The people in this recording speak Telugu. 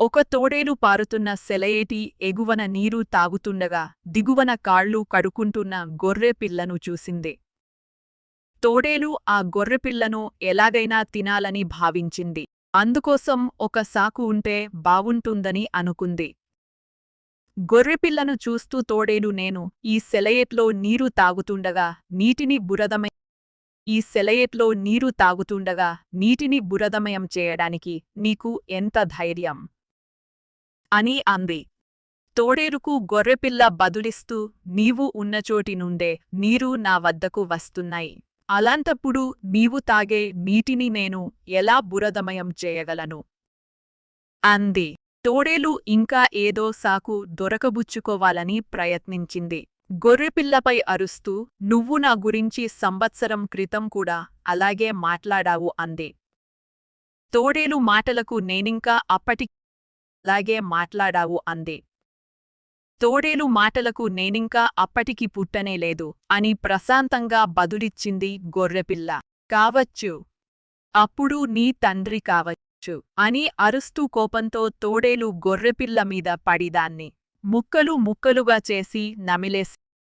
ఒక తోడేలు పారుతున్న సెలయేటి ఎగువన నీరు తాగుతుండగా దిగువన కాళ్ళు కడుకుంటున్న గొర్రెపిల్లను చూసింది. తోడేలు ఆ గొర్రెపిల్లను ఎలాగైనా తినాలని భావించింది. అందుకోసం ఒక సాకు ఉంటే బావుంటుందని అనుకుంది. గొర్రెపిల్లను చూస్తూ తోడేలు నేను ఈ సెలయేట్లో నీరు తాగుతుండగా నీటిని బురదమయ ఈ సెలయేట్లో నీరు తాగుతుండగా నీటిని బురదమయం చేయడానికి నీకు ఎంత ధైర్యం? అని అంది. తోడేరుకు గొర్రెపిల్ల బదులిస్తూ నీవు ఉన్నచోటి నుండే నీరు నా వద్దకు వస్తున్నాయి. అలాంటప్పుడు నీవు తాగే నీటిని నేను ఎలా బురదమయం చేయగలను అంది. తోడేలు ఇంకా ఏదో సాకు దొరకబుచ్చుకోవాలని ప్రయత్నించింది. గొర్రెపిల్లపై అరుస్తూ నువ్వు నా గురించి సంవత్సరం క్రితం కూడా అలాగే మాట్లాడావు అంది. తోడేలు మాటలకు నేనింకా అప్పటి అలాగే మాట్లాడావు అంది. తోడేలు మాటలకు నేనింకా అప్పటికి పుట్టనే లేదు అని ప్రశాంతంగా బదులిచ్చింది గొర్రెపిల్ల. కావచ్చు. అప్పుడు నీ తండ్రి కావచ్చు అని అరుస్తూ కోపంతో తోడేలు గొర్రెపిల్ల మీద పడిదాన్ని. ముక్కలు ముక్కలుగా చేసి నమిలేసి